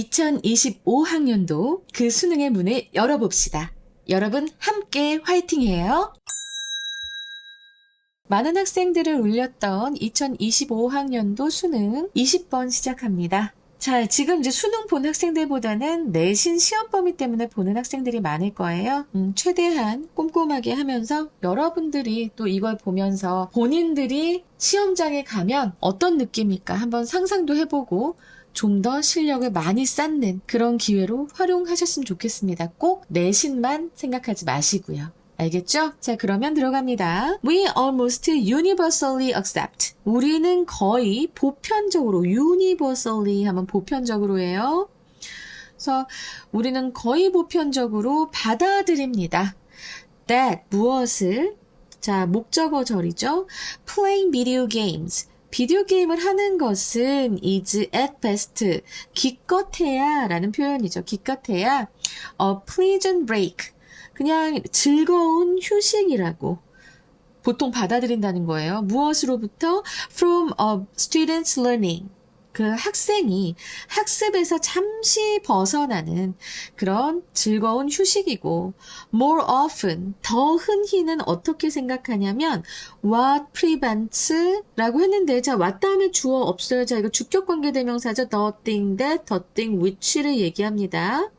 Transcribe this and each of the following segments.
2025학년도 그 수능의 문을 열어봅시다. 여러분 함께 화이팅해요. 많은 학생들을 울렸던 2025학년도 수능 20번 시작합니다. 자, 지금 이제 수능 본 학생들보다는 내신 시험 범위 때문에 보는 학생들이 많을 거예요. 음, 최대한 꼼꼼하게 하면서 여러분들이 또 이걸 보면서 본인들이 시험장에 가면 어떤 느낌일까 한번 상상도 해보고 좀 더 실력을 많이 쌓는 그런 기회로 활용하셨으면 좋겠습니다. 꼭 내신만 생각하지 마시고요. 알겠죠? 자, 그러면 들어갑니다. We almost universally accept. 우리는 거의 보편적으로, universally 하면 보편적으로 해요. 그래서 우리는 거의 보편적으로 받아들입니다. that 무엇을 자, 목적어 절이죠. playing video games. 비디오 게임을 하는 것은 is at best 기껏해야 라는 표현이죠. 기껏해야 a pleasant break 그냥 즐거운 휴식이라고 보통 받아들인다는 거예요. 무엇으로부터? From a student's learning. 그 학생이 학습에서 잠시 벗어나는 그런 즐거운 휴식이고 more often 더 흔히는 어떻게 생각하냐면 what prevents 라고 했는데 자 what 다음에 주어 없어요. 자 이거 주격 관계 대명사죠. the thing that, the thing which를 얘기합니다.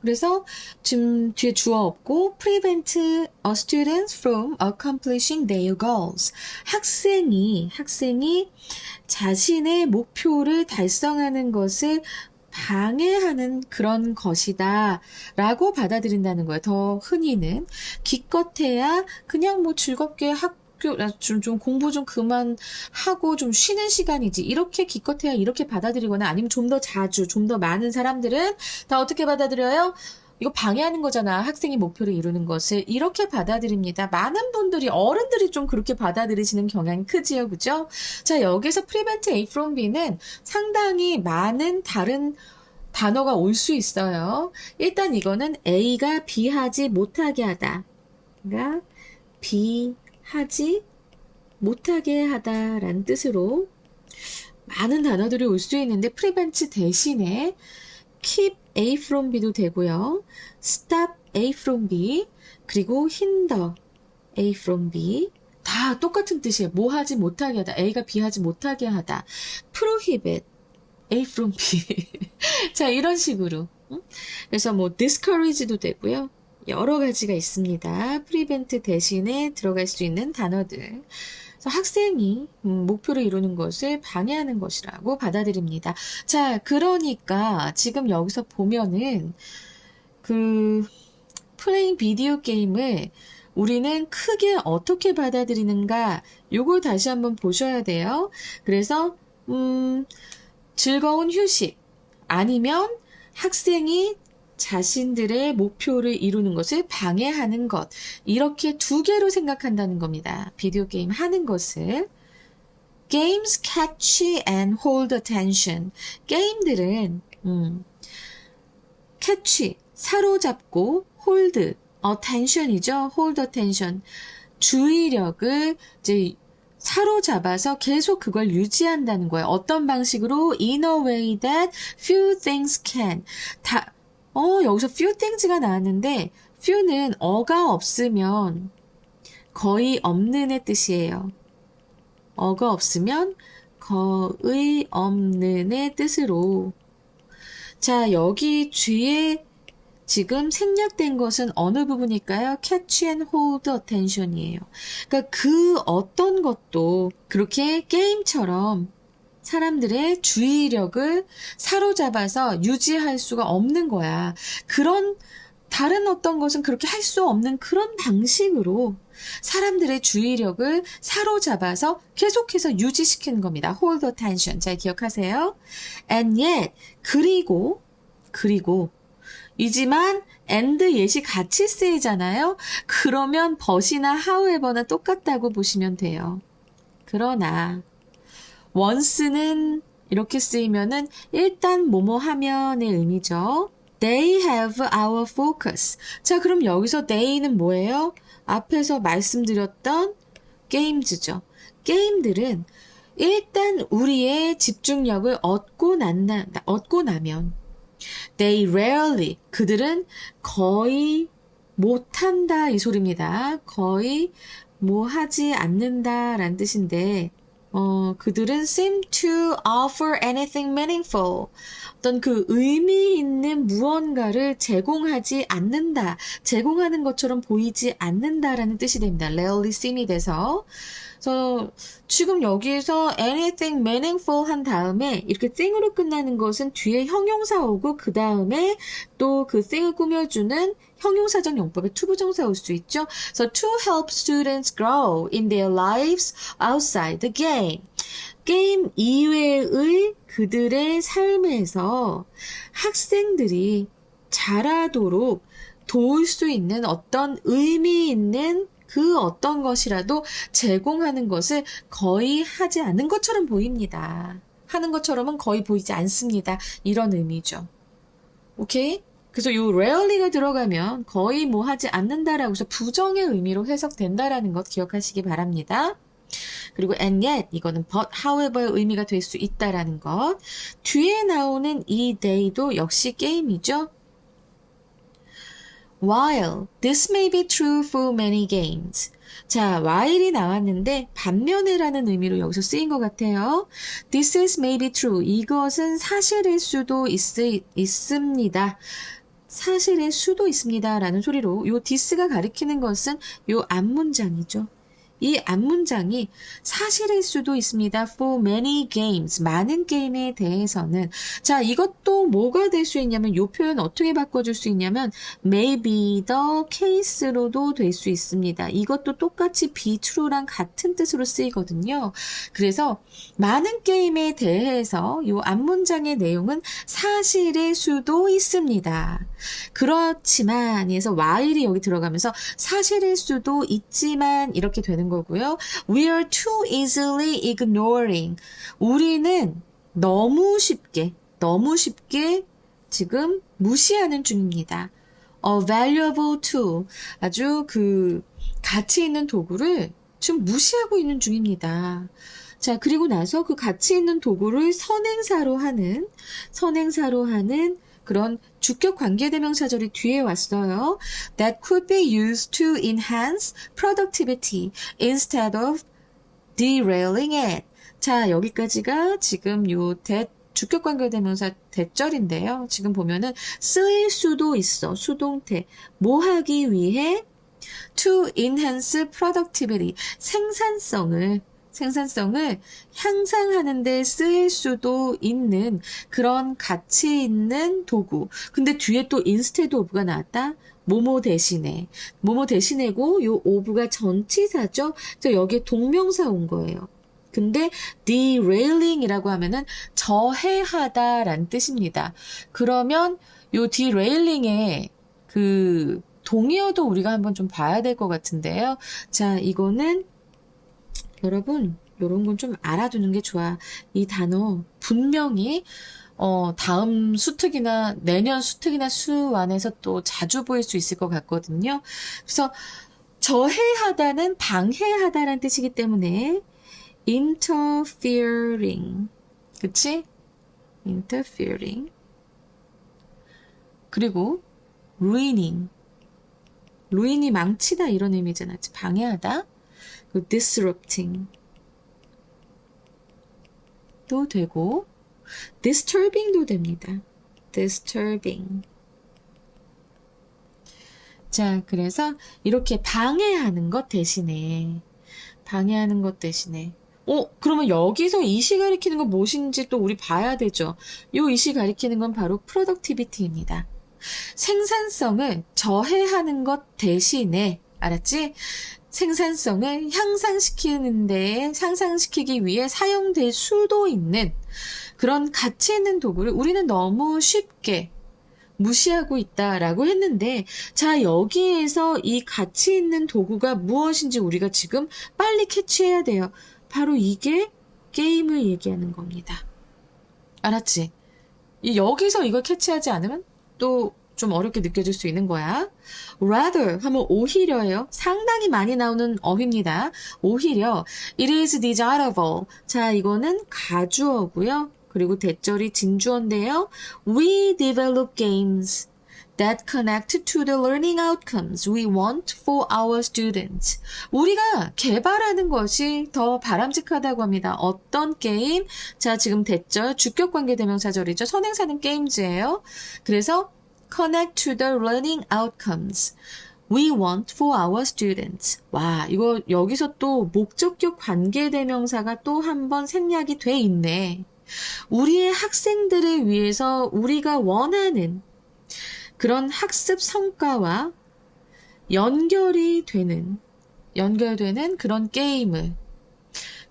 그래서 지금 뒤에 주어 없고 prevent a student from accomplishing their goals. 학생이 학생이 자신의 목표를 달성하는 것을 방해하는 그런 것이다. 라고 받아들인다는 거예요. 더 흔히는. 기껏해야 그냥 뭐 즐겁게 학 좀, 좀 공부 좀 그만 하고 좀 쉬는 시간이지. 이렇게 기껏해야 이렇게 받아들이거나 아니면 좀 더 자주, 좀 더 많은 사람들은 다 어떻게 받아들여요? 이거 방해하는 거잖아. 학생이 목표를 이루는 것을. 이렇게 받아들입니다. 많은 분들이, 어른들이 좀 그렇게 받아들이시는 경향이 크지요. 그죠? 자, 여기서 prevent A from B는 상당히 많은 다른 단어가 올 수 있어요. 일단 이거는 A가 B 하지 못하게 하다. 그러니까 B 하지 못하게 하다라는 뜻으로 많은 단어들이 올 수 있는데 prevent 대신에 keep A from B도 되고요. stop A from B 그리고 hinder A from B 다 똑같은 뜻이에요. 뭐 하지 못하게 하다. A가 B 하지 못하게 하다. prohibit A from B 자 이런 식으로 그래서 뭐 discourage도 되고요. 여러 가지가 있습니다. 프리벤트 대신에 들어갈 수 있는 단어들. 학생이 음, 목표를 이루는 것을 방해하는 것이라고 받아들입니다. 자, 그러니까 지금 여기서 보면은 그 플레잉 비디오 게임을 우리는 크게 어떻게 받아들이는가 요걸 다시 한번 보셔야 돼요. 그래서 음 즐거운 휴식 아니면 학생이 자신들의 목표를 이루는 것을 방해하는 것. 이렇게 두 개로 생각한다는 겁니다. 비디오 게임 하는 것을. Games catch and hold attention. 게임들은, 음, catch, 사로잡고, hold, attention이죠. hold attention. 주의력을 이제 사로잡아서 계속 그걸 유지한다는 거예요. 어떤 방식으로? In a way that few things can. 다, 어, 여기서 few things가 나왔는데, few는 어가 없으면 거의 없는의 뜻이에요. 어가 없으면 거의 없는의 뜻으로. 자, 여기 뒤에 지금 생략된 것은 어느 부분일까요? catch and hold attention이에요. 그러니까 그 어떤 것도 그렇게 게임처럼 사람들의 주의력을 사로잡아서 유지할 수가 없는 거야. 그런 다른 어떤 것은 그렇게 할 수 없는 그런 방식으로 사람들의 주의력을 사로잡아서 계속해서 유지시키는 겁니다. hold attention. 잘 기억하세요. and yet 그리고 그리고 이지만 and yet이 같이 쓰이잖아요. 그러면 but이나 however나 똑같다고 보시면 돼요. 그러나 once는 이렇게 쓰이면은 일단 뭐뭐 하면의 의미죠. They have our focus. 자, 그럼 여기서 they는 뭐예요? 앞에서 말씀드렸던 게임즈죠. 게임들은 일단 우리의 집중력을 얻고 난다, 얻고 나면 They rarely. 그들은 거의 못한다 이 소리입니다. 거의 뭐 하지 않는다 라는 뜻인데 어, 그들은 seem to offer anything meaningful. 어떤 그 의미 있는 무언가를 제공하지 않는다. 제공하는 것처럼 보이지 않는다라는 뜻이 됩니다. rarely seem이 돼서. 그래서 지금 여기에서 anything meaningful 한 다음에 이렇게 thing으로 끝나는 것은 뒤에 형용사 오고 그 다음에 또그 thing을 꾸며주는 형용사적 용법의 투부정사 올 수 있죠. 그래서 to help students grow in their lives outside the game. 게임 이외의 그들의 삶에서 학생들이 자라도록 도울 수 있는 어떤 의미 있는 그 어떤 것이라도 제공하는 것을 거의 하지 않는 것처럼 보입니다. 하는 것처럼은 거의 보이지 않습니다. 이런 의미죠. 오케이? 그래서 요 rarely가 들어가면 거의 뭐 하지 않는다라고 해서 부정의 의미로 해석된다라는 것 기억하시기 바랍니다. 그리고 and yet 이거는 but however의 의미가 될 수 있다라는 것. 뒤에 나오는 이 day도 역시 게임이죠. While this may be true for many games. 자, while이 나왔는데 반면에라는 의미로 여기서 쓰인 것 같아요. This is maybe true. 이것은 사실일 수도 있, 있습니다. 사실일 수도 있습니다. 라는 소리로 요 this가 가리키는 것은 요 앞문장이죠. 이 앞문장이 사실일 수도 있습니다. For many games. 많은 게임에 대해서는. 자, 이것도 뭐가 될 수 있냐면, 이 표현 어떻게 바꿔줄 수 있냐면, maybe the case로도 될 수 있습니다. 이것도 똑같이 be true랑 같은 뜻으로 쓰이거든요. 그래서 많은 게임에 대해서 이 앞문장의 내용은 사실일 수도 있습니다. 그렇지만, 그래서 while이 여기 들어가면서 사실일 수도 있지만 이렇게 되는 거고요. We are too easily ignoring. 우리는 너무 쉽게, 너무 쉽게 지금 무시하는 중입니다. A valuable tool. 아주 그 가치 있는 도구를 지금 무시하고 있는 중입니다. 자, 그리고 나서 그 가치 있는 도구를 선행사로 하는, 선행사로 하는 그런 주격 관계대명사절이 뒤에 왔어요. That could be used to enhance productivity instead of derailing it. 자, 여기까지가 지금 요 대, 주격 관계대명사 대절인데요. 지금 보면은 쓰일 수도 있어. 수동태. 뭐 하기 위해 to enhance productivity. 생산성을 생산성을 향상하는 데 쓰일 수도 있는 그런 가치 있는 도구. 근데 뒤에 또 instead of가 나왔다? 뭐뭐 대신에. 뭐뭐 대신에고 요 of가 전치사죠? 그래서 여기에 동명사 온 거예요. 근데 derailing이라고 하면은 저해하다라는 뜻입니다. 그러면 요 derailing의 그 동의어도 우리가 한번 좀 봐야 될 것 같은데요. 자, 이거는 여러분, 요런 건 좀 알아두는 게 좋아. 이 단어 분명히 어, 다음 수특이나 내년 수특이나 수완에서 또 자주 보일 수 있을 것 같거든요. 그래서 저해하다는 방해하다라는 뜻이기 때문에 interfering 그치? interfering 그리고 ruining ruin이 망치다 이런 의미잖아. 방해하다. 그 disrupting 도 되고 disturbing도 됩니다. disturbing. 자, 그래서 이렇게 방해하는 것 대신에 방해하는 것 대신에 어, 그러면 여기서 이시 가리키는 건 무엇인지 또 우리 봐야 되죠. 요 이시 가리키는 건 바로 productivity입니다. 생산성을 저해하는 것 대신에 알았지? 생산성을 향상시키는데 향상시키기 위해 사용될 수도 있는 그런 가치 있는 도구를 우리는 너무 쉽게 무시하고 있다라고 했는데 자 여기에서 이 가치 있는 도구가 무엇인지 우리가 지금 빨리 캐치해야 돼요. 바로 이게 게임을 얘기하는 겁니다. 알았지? 여기서 이걸 캐치하지 않으면 또 좀 어렵게 느껴질 수 있는 거야. rather 하면 오히려예요. 상당히 많이 나오는 어휘입니다. 오히려 it is desirable. 자, 이거는 가주어고요. 그리고 대절이 진주어인데요. We develop games that connect to the learning outcomes we want for our students. 우리가 개발하는 것이 더 바람직하다고 합니다. 어떤 게임? 자, 지금 대절, 주격 관계 대명사절이죠. 선행사는 게임즈예요. 그래서 connect to the learning outcomes. We want for our students. 와, 이거 여기서 또 목적격 관계대명사가 또 한 번 생략이 돼 있네. 우리의 학생들을 위해서 우리가 원하는 그런 학습 성과와 연결이 되는, 연결되는 그런 게임을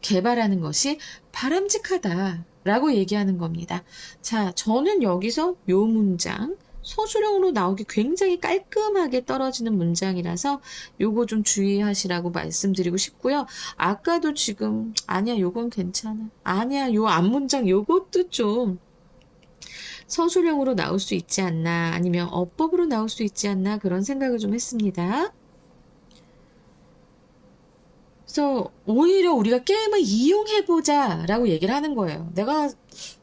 개발하는 것이 바람직하다라고 얘기하는 겁니다. 자, 저는 여기서 요 문장, 서술형으로 나오기 굉장히 깔끔하게 떨어지는 문장이라서 요거 좀 주의하시라고 말씀드리고 싶고요. 아까도 지금 아니야 요건 괜찮아. 아니야 요 앞문장 요것도 좀 서술형으로 나올 수 있지 않나 아니면 어법으로 나올 수 있지 않나 그런 생각을 좀 했습니다. 그래서 오히려 우리가 게임을 이용해보자 라고 얘기를 하는 거예요. 내가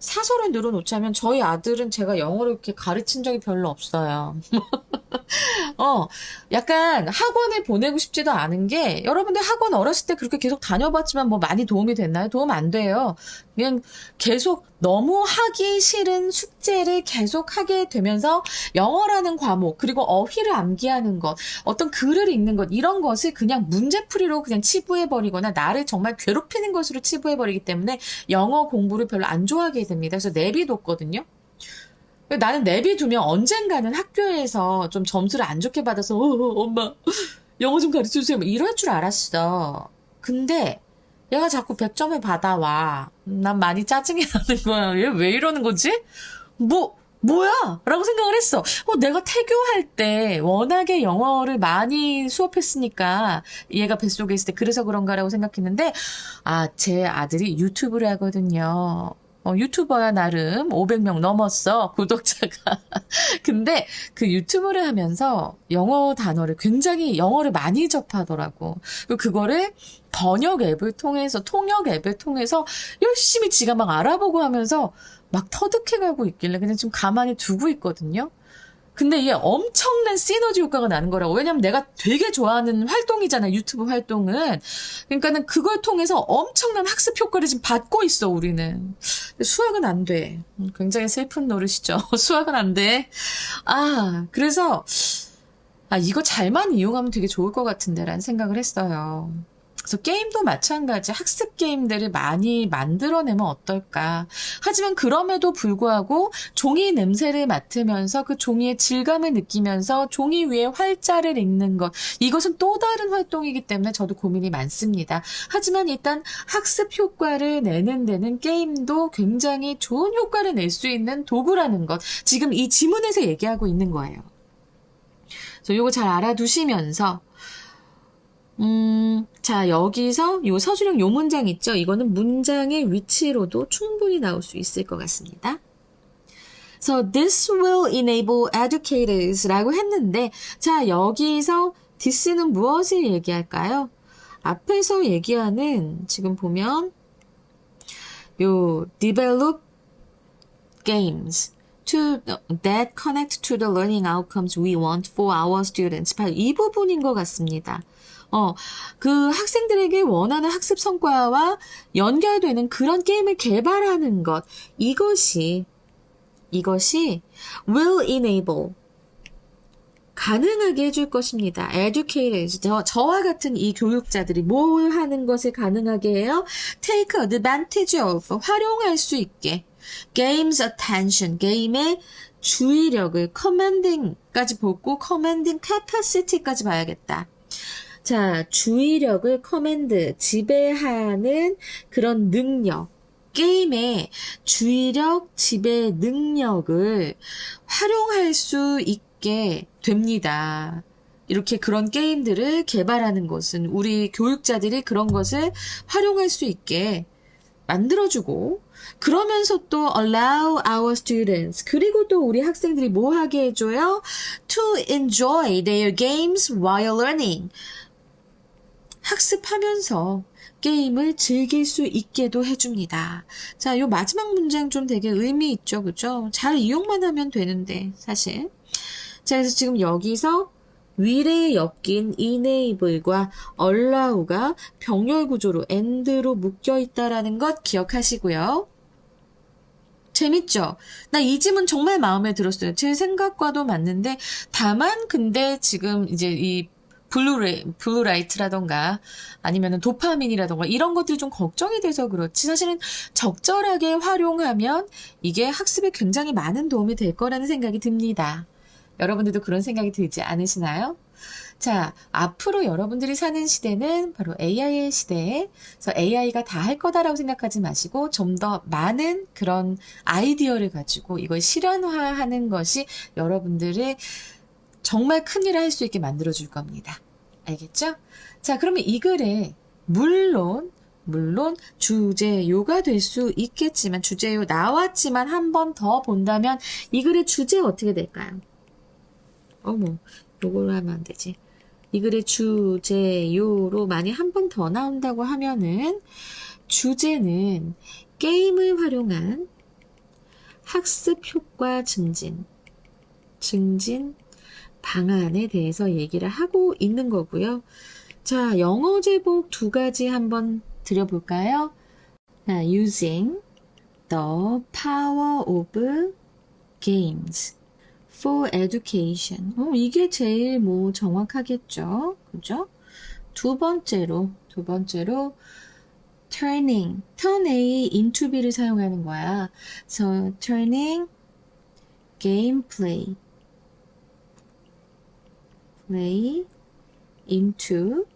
사설을 늘어놓자면 저희 아들은 제가 영어를 이렇게 가르친 적이 별로 없어요. 어, 약간 학원에 보내고 싶지도 않은 게 여러분들 학원 어렸을 때 그렇게 계속 다녀봤지만 뭐 많이 도움이 됐나요? 도움 안 돼요. 그냥 계속 너무 하기 싫은 숙제를 계속 하게 되면서 영어라는 과목 그리고 어휘를 암기하는 것 어떤 글을 읽는 것 이런 것을 그냥 문제풀이로 그냥 치부해버리거나 나를 정말 괴롭히는 것으로 치부해버리기 때문에 영어 공부를 별로 안 좋아하게 됩니다. 그래서 내비뒀거든요. 나는 내비두면 언젠가는 학교에서 좀 점수를 안 좋게 받아서 어, 어, 엄마 영어 좀 가르쳐 주세요. 뭐 이럴 줄 알았어. 근데 얘가 자꾸 100점을 받아와. 난 많이 짜증이 나는 거야. 얘 왜 이러는 거지? 뭐 뭐야? 라고 생각을 했어. 어, 내가 태교할 때 워낙에 영어를 많이 수업했으니까 얘가 뱃속에 있을 때 그래서 그런가라고 생각했는데 아, 제 아들이 유튜브를 하거든요. 어, 유튜버야 나름 500명 넘었어 구독자가. 근데 그 유튜브를 하면서 영어 단어를 굉장히 영어를 많이 접하더라고. 그리고 그거를 번역 앱을 통해서 통역 앱을 통해서 열심히 지가 막 알아보고 하면서 막 터득해가고 있길래 그냥 좀 가만히 두고 있거든요. 근데 이게 엄청난 시너지 효과가 나는 거라고. 왜냐면 내가 되게 좋아하는 활동이잖아, 유튜브 활동은. 그러니까는 그걸 통해서 엄청난 학습 효과를 지금 받고 있어, 우리는. 수학은 안 돼. 음, 굉장히 슬픈 노릇이죠. 수학은 안 돼. 아, 그래서, 아, 이거 잘만 이용하면 되게 좋을 것 같은데라는 생각을 했어요. 그래서 게임도 마찬가지 학습 게임들을 많이 만들어내면 어떨까. 하지만 그럼에도 불구하고 종이 냄새를 맡으면서 그 종이의 질감을 느끼면서 종이 위에 활자를 읽는 것. 이것은 또 다른 활동이기 때문에 저도 고민이 많습니다. 하지만 일단 학습 효과를 내는 데는 게임도 굉장히 좋은 효과를 낼 수 있는 도구라는 것. 지금 이 지문에서 얘기하고 있는 거예요. 그래서 이거 잘 알아두시면서 음, 자, 여기서 요 서술형 요 문장 있죠? 이거는 문장의 위치로도 충분히 나올 수 있을 것 같습니다. So this will enable educators 라고 했는데, 자, 여기서 this는 무엇을 얘기할까요? 앞에서 얘기하는, 지금 보면, 요, develop games. to that connect to the learning outcomes we want for our students. 바로 이 부분인 것 같습니다. 어, 그 학생들에게 원하는 학습 성과와 연결되는 그런 게임을 개발하는 것. 이것이, 이것이 will enable. 가능하게 해줄 것입니다. educators. 저, 저와 같은 이 교육자들이 뭘 하는 것을 가능하게 해요? take advantage of. 활용할 수 있게. game's attention. 게임의 주의력을 commanding까지 보고 commanding capacity까지 봐야겠다. 자, 주의력을 커맨드, 지배하는 그런 능력. 게임의 주의력 지배 능력을 활용할 수 있게 됩니다. 이렇게 그런 게임들을 개발하는 것은 우리 교육자들이 그런 것을 활용할 수 있게 만들어주고 그러면서 또 allow our students 그리고 또 우리 학생들이 뭐 하게 해줘요? To enjoy their games while learning 학습하면서 게임을 즐길 수 있게도 해줍니다. 자, 요 마지막 문장 좀 되게 의미 있죠, 그죠? 잘 이용만 하면 되는데, 사실. 자, 그래서 지금 여기서 위례에 엮인 enable과 allow가 병렬 구조로 and로 묶여 있다라는 것 기억하시고요. 재밌죠? 나이 지문 정말 마음에 들었어요. 제 생각과도 맞는데, 다만 근데 지금 이제 이 블루레, 블루라이트라던가 아니면은 도파민이라던가 이런 것들이 좀 걱정이 돼서 그렇지. 사실은 적절하게 활용하면 이게 학습에 굉장히 많은 도움이 될 거라는 생각이 듭니다. 여러분들도 그런 생각이 들지 않으시나요? 자, 앞으로 여러분들이 사는 시대는 바로 AI의 시대에, 그래서 AI가 다 할 거다라고 생각하지 마시고, 좀 더 많은 그런 아이디어를 가지고 이걸 실현화하는 것이 여러분들의 정말 큰일을 할 수 있게 만들어줄 겁니다. 알겠죠? 자, 그러면 이 글에, 물론, 물론 주제요가 될 수 있겠지만, 주제요 나왔지만 한 번 더 본다면, 이 글의 주제 어떻게 될까요? 어머, 요걸로 하면 안 되지. 이 글의 주제요로 만약 한번 더 나온다고 하면은 주제는 게임을 활용한 학습 효과 증진, 증진 방안에 대해서 얘기를 하고 있는 거고요. 자, 영어 제목 두 가지 한번 드려볼까요? 자, using the power of games. for education. 어, 이게 제일 뭐 정확하겠죠. 그죠? 두 번째로, 두 번째로, turning, turn A into B를 사용하는 거야. 그래서 turning gameplay, play into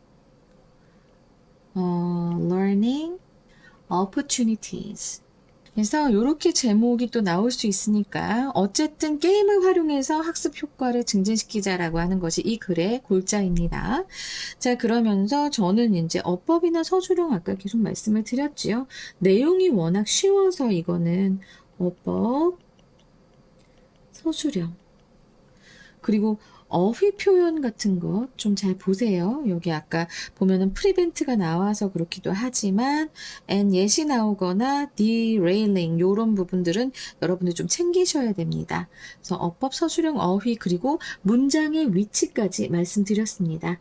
어, learning opportunities. 그래서 이렇게 제목이 또 나올 수 있으니까 어쨌든 게임을 활용해서 학습 효과를 증진시키자라고 하는 것이 이 글의 골자입니다. 자 그러면서 저는 이제 어법이나 서술형 아까 계속 말씀을 드렸지요. 내용이 워낙 쉬워서 이거는 어법, 서술형 그리고 어휘 표현 같은 것 좀 잘 보세요. 여기 아까 보면은 프리벤트가 나와서 그렇기도 하지만 and yes이 나오거나 derailing 요런 부분들은 여러분들 좀 챙기셔야 됩니다. 그래서 어법 서술형 어휘 그리고 문장의 위치까지 말씀드렸습니다.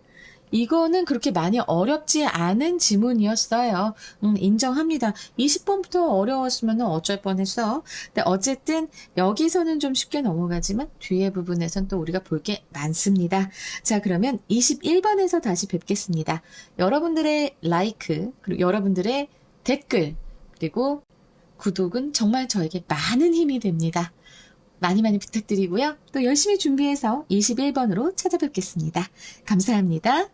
이거는 그렇게 많이 어렵지 않은 지문이었어요. 음, 인정합니다. 20번부터 어려웠으면 어쩔 뻔했어. 근데 어쨌든 여기서는 좀 쉽게 넘어가지만 뒤에 부분에선 또 우리가 볼 게 많습니다. 자, 그러면 21번에서 다시 뵙겠습니다. 여러분들의 라이크, 그리고 여러분들의 댓글, 그리고 구독은 정말 저에게 많은 힘이 됩니다. 많이 많이 부탁드리고요. 또 열심히 준비해서 21번으로 찾아뵙겠습니다. 감사합니다.